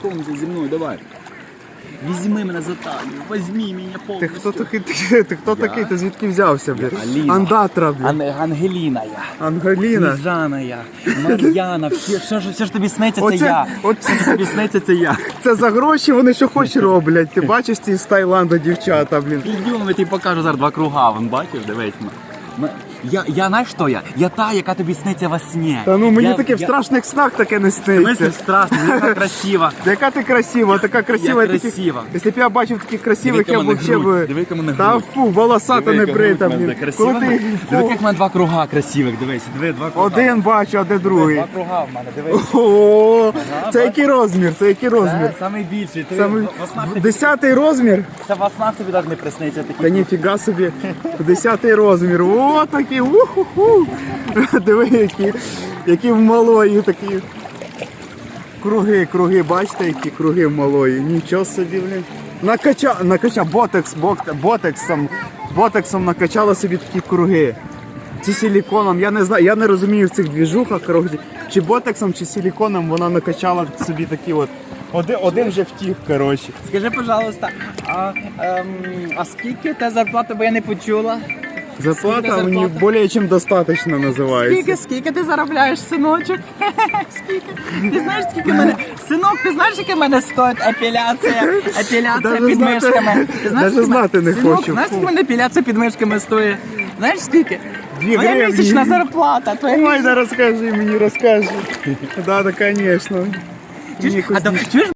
Знакомься зі мною, давай. Візьми мене за талію, возьми мене Ти хто такий? Ти, ти хто такий? Ти звідки взявся, блядь? Аліна. Андатра, блядь. Ан- Ангеліна я. Ангеліна. Сніжана я. Мар'яна, всі, все, ж- все ж тобі сниться, це Оце- я. оце- Все ж тобі сниться, це я. Це за гроші вони що хоч роблять. Ти бачиш ці з Таїланда дівчата, блін. Ідіом, я тобі покажу зараз два круга, вон бачиш, дивись. м. Я, я знаєш що я? Я та, яка тобі сниться во сні. Та ну мені я, таке в я- страшних снах таке не сниться. страшно, яка красива. Яка ти красива, така красива. Я красива. Якщо б я бачив таких красивих, я б вообще грудь, би... диви-ка мене Та фу, волосата не брита. Коли ти... Диви, як в мене два круга красивих, дивись, диви, два круга. Один бачу, а де другий. Два круга в мене, дивись. О, це який розмір? Це який розмір? Це самий більший. Ти Саме в снах тобі- десятий розмір? Це в снах тобі навіть не присниться Та ніфіга собі, десятий розмір. О, такі, уху-ху. Диви, які, які в малої такі. Круги, круги, бачите, які круги в малої. Нічого собі, блін. Накача, накача, ботекс, ботексом, ботексом накачала собі такі круги. Чи силіконом, я не знаю, я не розумію в цих двіжухах, коротше, чи ботексом, чи силіконом вона накачала собі такі от. Один, один вже втік, коротше. Скажи, пожалуйста, а, ем, а скільки те зарплата, бо я не почула? Зарплата Скільки мені зарплата? більше, ніж достатньо називається. Скільки, скільки ти заробляєш, синочок? скільки? Ти знаєш, скільки мене. Синок, ти знаєш, в мене стоїть? Епіляція Даже під знати- мишками. Ти знаєш, даже скільки мене- знати не Синок, хочу. Знаєш, скільки мене епіляція під мишками стоїть? Знаєш скільки? Дві Твоя гривні. місячна зарплата. Твоя Ой, да розкажи мені, розкажи. Да, да, звісно. Чуєш? А то, чуєш,